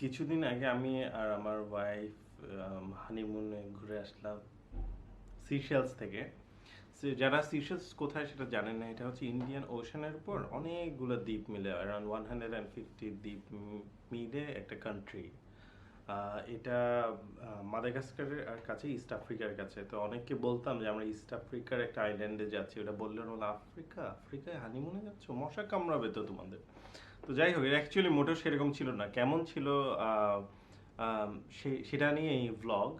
কিছুদিন আগে আমি আর আমার ওয়াইফ হানিমুনে ঘুরে আসলাম সিশেলস থেকে। যারা সিশেলস কোথায় সেটা জানেন না, এটা হচ্ছে ইন্ডিয়ান ওশানের উপর অনেকগুলো দ্বীপ মিলে around one hundred and fifty দ্বীপ মিলে একটা কান্ট্রি এটা মাদাগাস্কারের আর কাছে ইস্ট আফ্রিকার কাছে। তো অনেককে বলতাম যে আমরা ইস্ট আফ্রিকার একটা আইল্যান্ডে যাচ্ছি ওটা বললেন আফ্রিকা, আফ্রিকায় হানিমুনে যাচ্ছ? মশা কামড়াবে তো তোমাদের। তো যাই হোক অ্যাকচুয়ালি মোটেও সেরকম ছিল না। কেমন ছিল সেটা নিয়ে এই ভ্লগ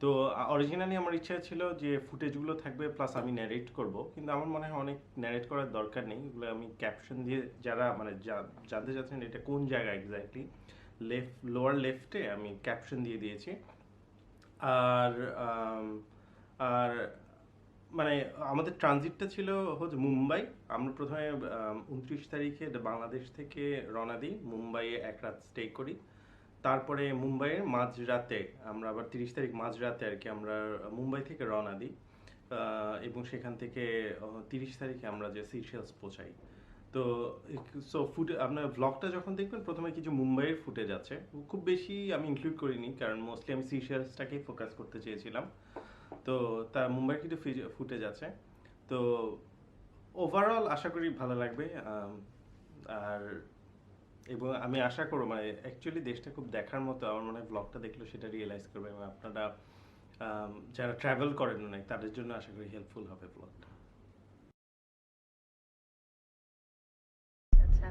তো অরিজিনালি আমার ইচ্ছা ছিল যে ফুটেজগুলো থাকবে প্লাস আমি ন্যারেট করব। কিন্তু আমার মনে হয় অনেক ন্যারেট করার দরকার নেই। এগুলো আমি ক্যাপশন দিয়ে যারা মানে জানতে চাচ্ছেন এটা কোন জায়গা এক্স্যাক্টলি লেফট লোয়ার লেফটে আমি ক্যাপশন দিয়ে দিয়েছি। আর আর মানে আমাদের ট্রানজিটটা ছিল হচ্ছে মুম্বাই। আমরা প্রথমে উনত্রিশ তারিখে বাংলাদেশ থেকে রওনা দিই। মুম্বাইয়ে এক রাত স্টে করি। তারপরে মুম্বাইয়ের মাঝরাতে আমরা আবার তিরিশ তারিখ মাঝরাতে আর কি আমরা মুম্বাই থেকে রওনা দিই। এবং সেখান থেকে তিরিশ তারিখে আমরা যে সিশেলস পৌঁছাই। তো সো ফুটে আপনার ব্লগটা যখন দেখবেন, প্রথমে কিছু মুম্বাইয়ের ফুটেজ আছে। খুব বেশি আমি ইনক্লুড করিনি, কারণ মোস্টলি আমি সিশেলসটাকেই ফোকাস করতে চেয়েছিলাম। তো তা মুম্বাইয়ের কিছু ফুটেজ আছে। তো ওভারঅল আশা করি ভালো লাগবে আর এবং আমি আশা করব মানে অ্যাকচুয়ালি দেশটা খুব দেখার মতো আমার মনে হয় ব্লগটা দেখলে সেটা রিয়েলাইজ করবে এবং আপনারা যারা ট্রাভেল করেন অনেক, তাদের জন্য আশা করি হেল্পফুল হবে ব্লগটা আচ্ছা।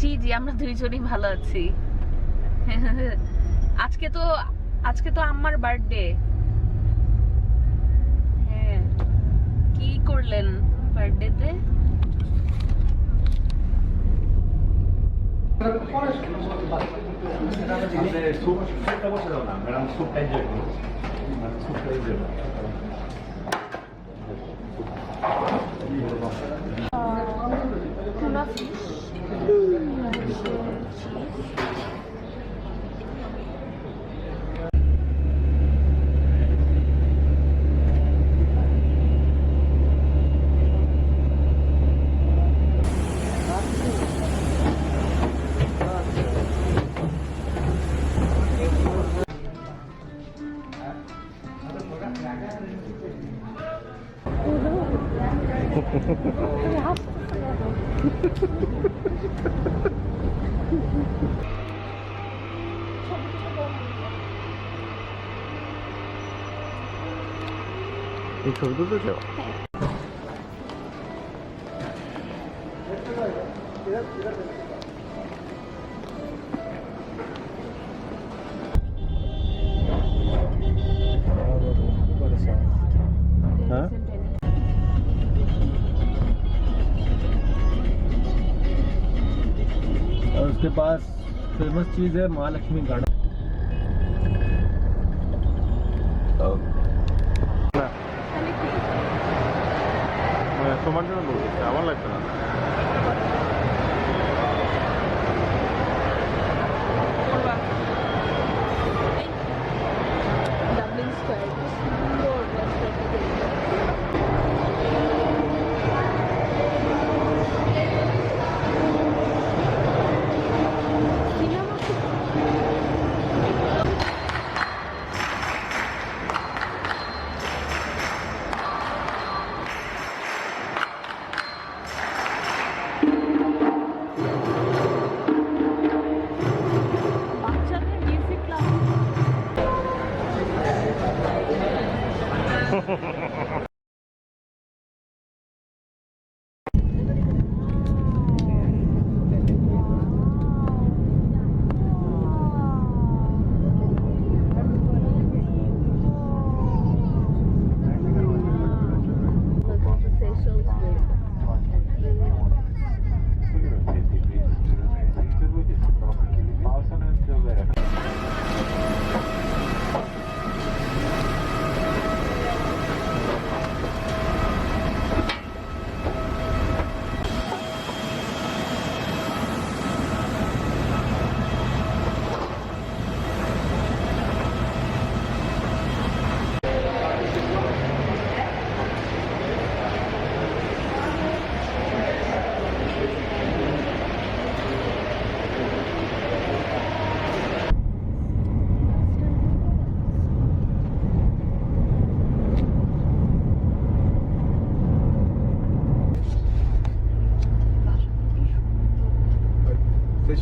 জি জি, আমরা দুইজনই ভালো আছি। আজকে তো আজকে তো আম্মার বার্থডে হ্যাঁ কি করলেন বার্থডেতে স্যুপ 이 저도 드세요. 네. के पास फ़ेमस चीज़ है महालक्ष्मी गार्डन। हाँ। सुमन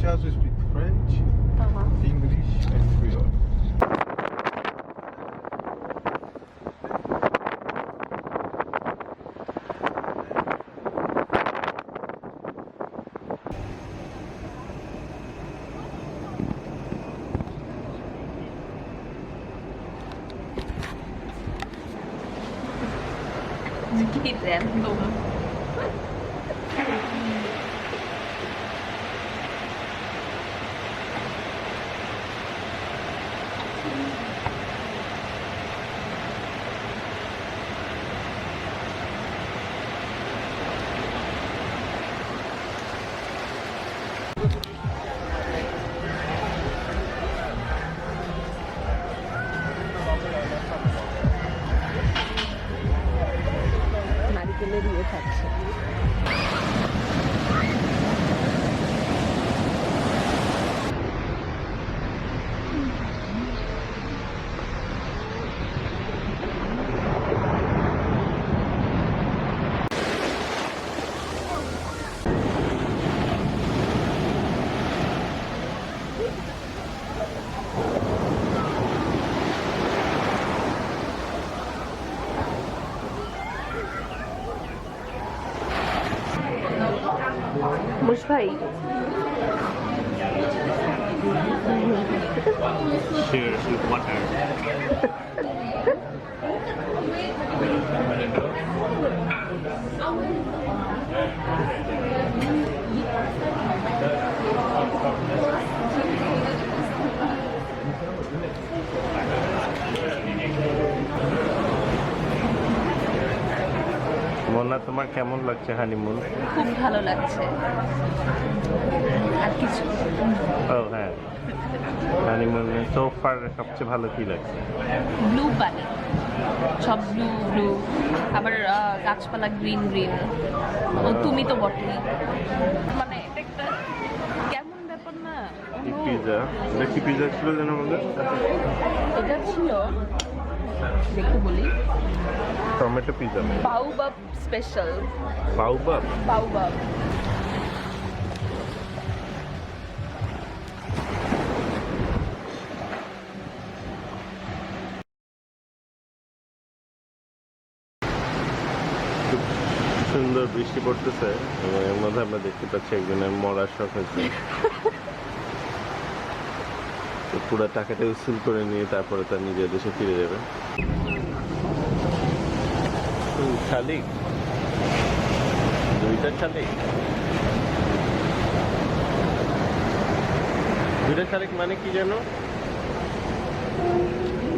сейчас ভাই Cheers with water. মোনা তোমার কেমন লাগছে হানিমুন খুব ভালো লাগছে। আর কিছু? ও হ্যাঁ। হানিমুনে সোফার সবচেয়ে ভালো কি লাগছে? ব্লু পানি। সব ব্লু ব্লু আবার গাছপালা গ্রিন গ্রিন ও তুমি তো বটেই। মানে এটা একটা কেমন ব্যাপার না? পিজা এটা কি পিজা ছিল যেন আমাদের এটা ছিল দেখতে বলি। Tomato pizza baobab special baobab? Baobab. সুন্দর বৃষ্টি পড়তেছে এবং এর মধ্যে আমরা দেখতে পাচ্ছি একজনের মরার শখ হয়েছে। তো পুরো টাকাটা উসুল করে নিয়ে তারপরে তার নিজের দেশে ফিরে যাবে। শালিক। দুইটা শালিক। দুইটা শালিক মানে কি জানো?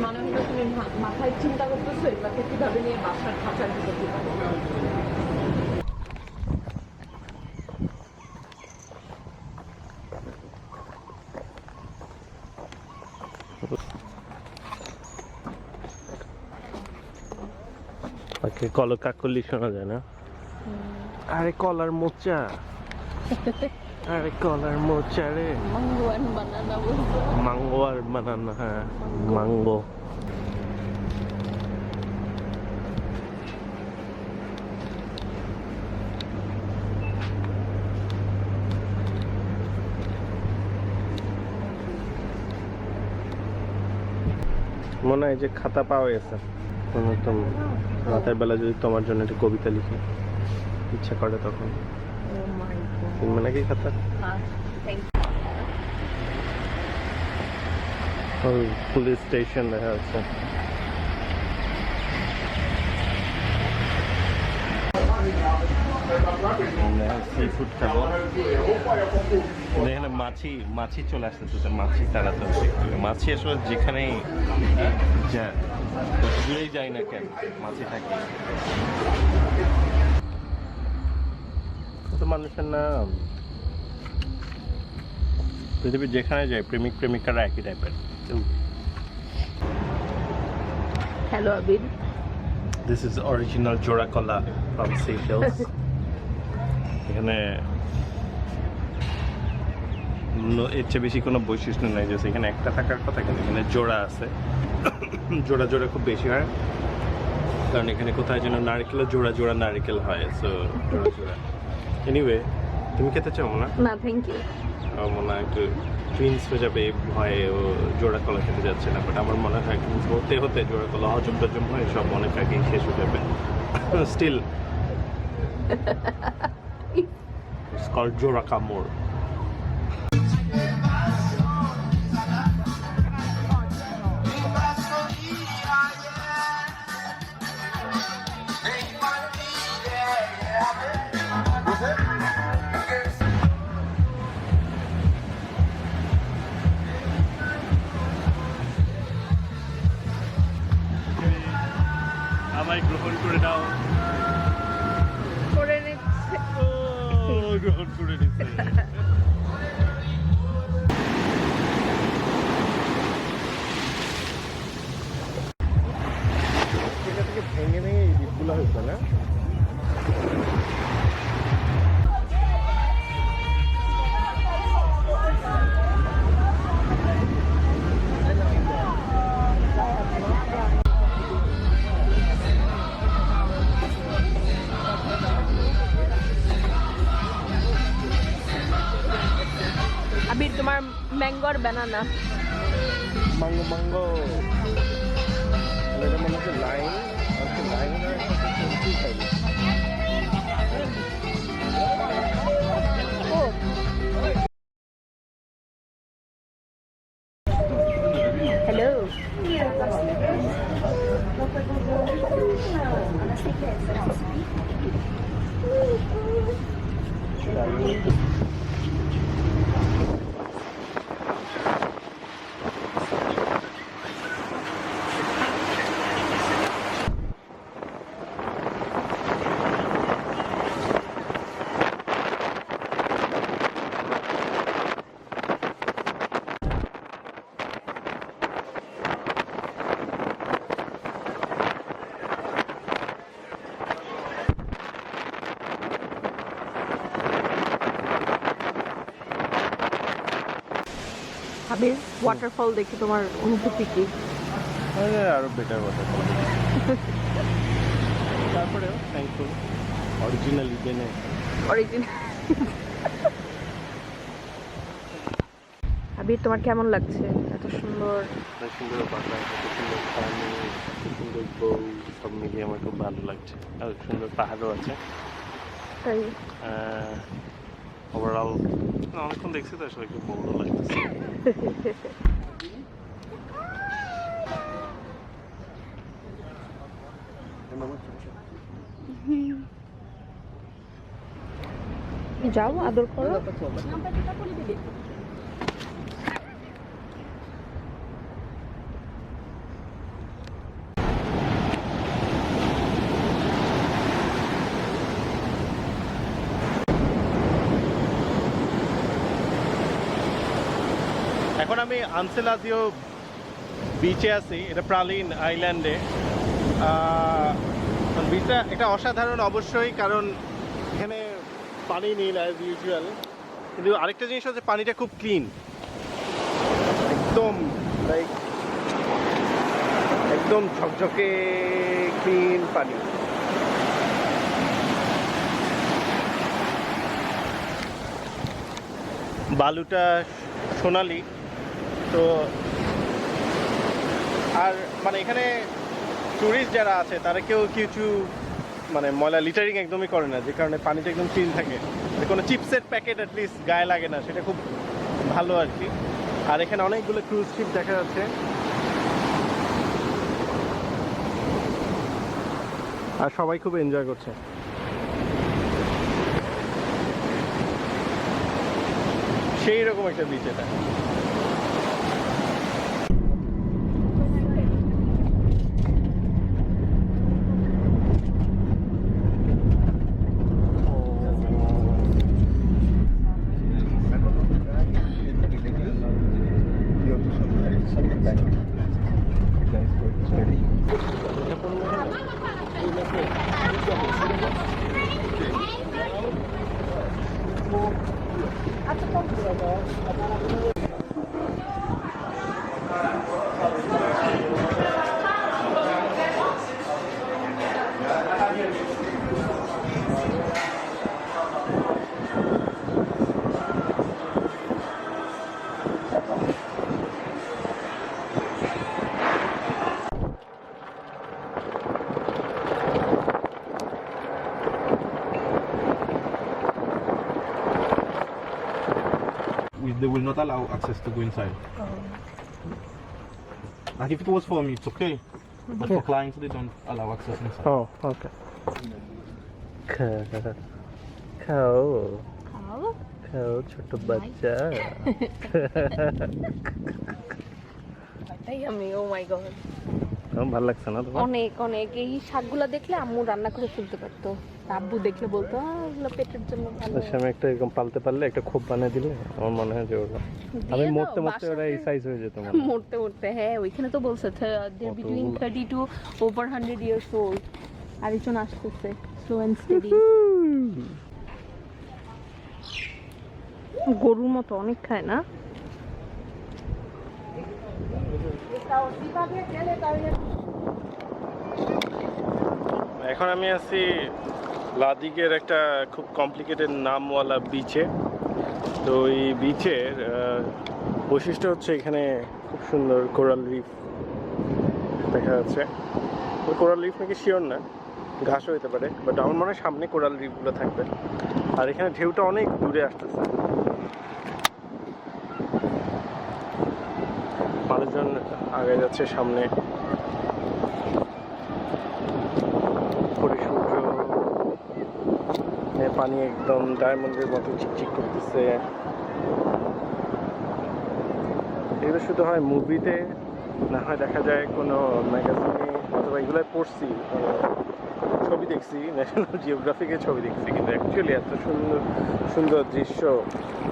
মানে মাথায় চিন্তা করতেছো, এটাকে কীভাবে নিয়ে বাসার খাঁচার ভিতর কল কাকলি শোনা যায় না? আরে কলার মোচা। আরে কলার মোচা রে। মাঙ্গুয়ান বানানা বলছো? মাঙ্গো আর বানানা হ্যাঁ মাঙ্গো মনে হয় যে খাতা পাওয়া গেছে। কোনো তো রাতের বেলা যদি তোমার জন্য একটা কবিতা লিখি ইচ্ছা করে তখন। ও কিনবে নাকি খাতা? ওই পুলিশ স্টেশন দেখা যাচ্ছে। সি ফুড খাব এখানে মাছি মাছি চলে আসতেছে মাছি তাড়াতে হচ্ছে মাছি আসলে যেখানেই যায়। দূরেই যায় না কেন? মাছি থাকে। কত মানুষের নাম? পৃথিবীর যেখানে যায় প্রেমিক প্রেমিকারা একই টাইপের hello Abir this is original জোড়া কলা ফ্রম সিশেলস এখানে ন- এর চেয়ে বেশি কোনো বৈশিষ্ট্য নেই যে এখানে একটা থাকার কথা কিন্তু এখানে জোড়া আছে। জোড়া জোড়া খুব বেশি হয়। কারণ এখানে কোথায় যেন নারকেলের জোড়া জোড়া নারকেল হয় সো জোড়া জোড়া। এনিওয়ে তুমি খেতে চাও না না থ্যাংক ইউ মনে হয় একটু টুইন্স হয়ে যাবে এই ভয়ে ও জোড়া কলা খেতে যাচ্ছে না বাট আমার মনে হয় টুইন্স হতে হতে জোড়া কলা হজম টজম হয়ে সব অনেক আগেই শেষ হয়ে যাবে। স্টিল It's called জোড়া কামড়। ও গ্রহণ ম্যাঙ্গোর ব্যানানা মাঙ্গো মাঙ্গো এটা মনে হচ্ছে লাইন আর ওয়াটারফল দেখে তোমার অনুভূতি কি? আরে আরও বেটার বলা তারপরেও থ্যাঙ্কফুল অরিজিনাল ইডেনে অরিজিনাল আবির তোমার কেমন লাগছে? এত সুন্দর। সুন্দর বাতাস এত সুন্দর পানি এত সুন্দর বউ সব মিলিয়ে আমার খুব ভালো লাগছে। আর সুন্দর পাহাড়ও আছে। তাই? ওভারঅল অনেকক্ষণ দেখছি তো আসলে একটু বড় লাগতেছে যাও আদর করো। এখন আমি আনসেলাজিও বিচে আছি, এটা প্রালিন আইল্যান্ডে বিচটা এটা অসাধারণ অবশ্যই, কারণ এখানে পানি নীল অ্যাজ ইউজুয়াল কিন্তু আরেকটা জিনিস হচ্ছে পানিটা খুব ক্লিন একদম লাইক একদম ঝকঝকে ক্লিন পানি। বালুটা সোনালি। তো আর মানে এখানে টুরিস্ট যারা আছে, তারা কেউ কিছু মানে ময়লা লিটারিং একদমই করে না, যে কারণে পানিটা একদম ক্লিন থাকে। কোনো চিপসের প্যাকেট অ্যাটলিস্ট গায়ে লাগে না, সেটা খুব ভালো আর কি। আর এখানে অনেকগুলো ক্রুজ শিপ দেখা যাচ্ছে। আর সবাই খুব এনজয় করছে। সেই রকম একটা বিচ এটা। they will not allow access to go inside. Oh. Like if it was for me, it's okay. But for clients, they don't allow access inside. Oh, okay. খাও খাও খাও ছোট বাচ্চা তাই আমি ও মাই গড ভালো লাগছে না তোমার? অনেক অনেক। এই শাকগুলো দেখলে আম্মু রান্না করে ফেলতে পারতো। আব্বু দেখলে বলতো "আহ, এগুলো পেটের জন্য ভালো। ওর সামনে একটা এরকম পালতে পারলে একটা খোপ বানিয়ে দিলে আমার মনে হয় যে ওরা আমি মরতে মরতে ওরা এই সাইজ হয়ে যেত মরতে মরতে হ্যাঁ ওইখানে তো বলছে বিটুইন কতগুলো? Thirty two over hundred years old আরেকজন আসতেছে স্লো অ্যান্ড স্টেডি গরুর মতো অনেক খায় না? এখন আমি আছি লাদিকের একটা খুব কমপ্লিকেটেড নামওয়ালা বিচে তো এই বিচের বৈশিষ্ট্য হচ্ছে এখানে খুব সুন্দর কোরাল রিফ দেখা যাচ্ছে। কোরাল রিফ নাকি শিওর না ঘাসও হতে পারে বাট আমার মনে হয় সামনে কোরাল রিফগুলো থাকবে। আর এখানে ঢেউটা অনেক দূরে আসতেছে। মানুষজন আগে যাচ্ছে সামনে। পানি একদম ডায়মন্ডের মতো চিকচিক করতেছে। এগুলো শুধু হয় মুভিতে, না হয় দেখা যায় কোনো ম্যাগাজিনে, অথবা এগুলোয় পড়ছি মানে ছবি দেখছি ন্যাশনাল জিওগ্রাফিকে ছবি দেখছি, কিন্তু অ্যাকচুয়ালি এত সুন্দর সুন্দর দৃশ্য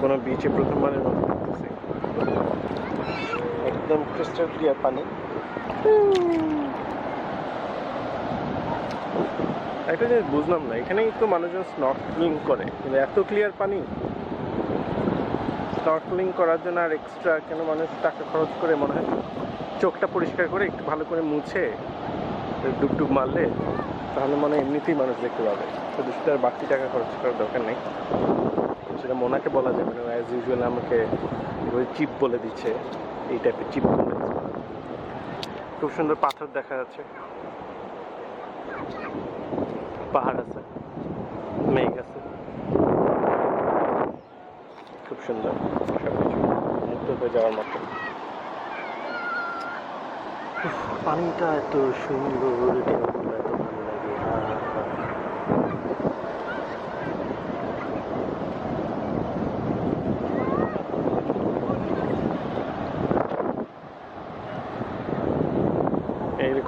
কোনো বিচে প্রথমবারের মতো। একদম ক্রিস্টাল ক্লিয়ার পানি। একটা জিনিস বুঝলাম না, এখানেই তো মানুষজন স্নর্কলিং করে, কিন্তু এত ক্লিয়ার পানি? স্নর্কলিং করার জন্য আর এক্সট্রা কেন মানুষ টাকা খরচ করে? মনে হয় চোখটা পরিষ্কার করে, একটু ভালো করে মুছে ডুবডুব মারলে, তাহলে মনে হয় এমনিতেই মানুষ দেখতে পাবে। শুধু শুধু আর বাড়তি টাকা খরচ করার দরকার নেই। সেটা মোনাকে বলা যাবে না অ্যাজ ইউজুয়াল আমাকে চিপ বলে দিচ্ছে। এই টাইপের চিপ খুব সুন্দর পাথর দেখা যাচ্ছে। পাহাড় আছে। মেঘ আছে। খুব সুন্দর। সবকিছু মুক্ত হয়ে যাওয়ার মতো। পানিটা এত সুন্দর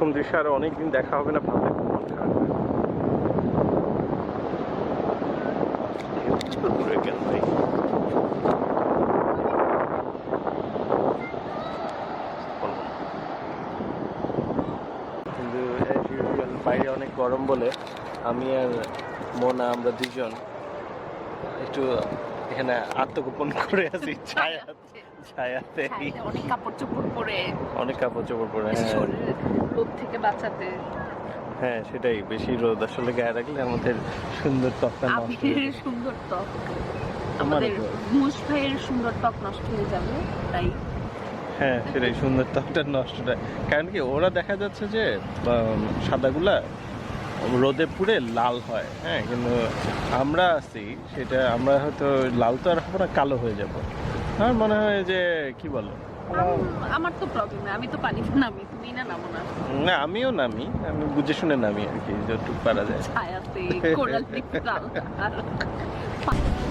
এইরকম দৃশ্য আরও অনেকদিন দেখা হবে না ভাবলে মন খারাপ। কিন্তু বাইরে অনেক গরম বলে আমি আর মোনা আমরা দুজন একটু এখানে আত্মগোপন করে আছি ছায়া ছায়াতে অনেক কাপড় চোপড় পরে অনেক কাপড় চোপড় পরে হ্যাঁ রোদ থেকে বাঁচাতে। হ্যাঁ সেটাই। বেশি রোদ আসলে গায়ে রাখলে আমাদের সুন্দর ত্বকটা নষ্ট হয়ে সুন্দর ত্বক। আমাদের। মুস ভাইয়ের সুন্দর ত্বক নষ্ট হয়ে যাবে তাই। হ্যাঁ সেটাই সুন্দর ত্বকটা নষ্টটা কারণ কি ওরা দেখা যাচ্ছে যে সাদাগুলা রোদে পুড়ে লাল হয় হ্যাঁ? কিন্তু আমরা আছি সেটা আমরা হয়তো লাল তো আর হব না কালো হয়ে যাব। আমার মনে হয় যে কি বলো? আমার তো প্রবলেম আমি তো পানিতে নামি তুমি না নামো না। না আমিও নামি আমি বুঝে শুনে নামি আর কি যতটুকু পারা যায়। ছায়াতে কোরাল দ্বীপ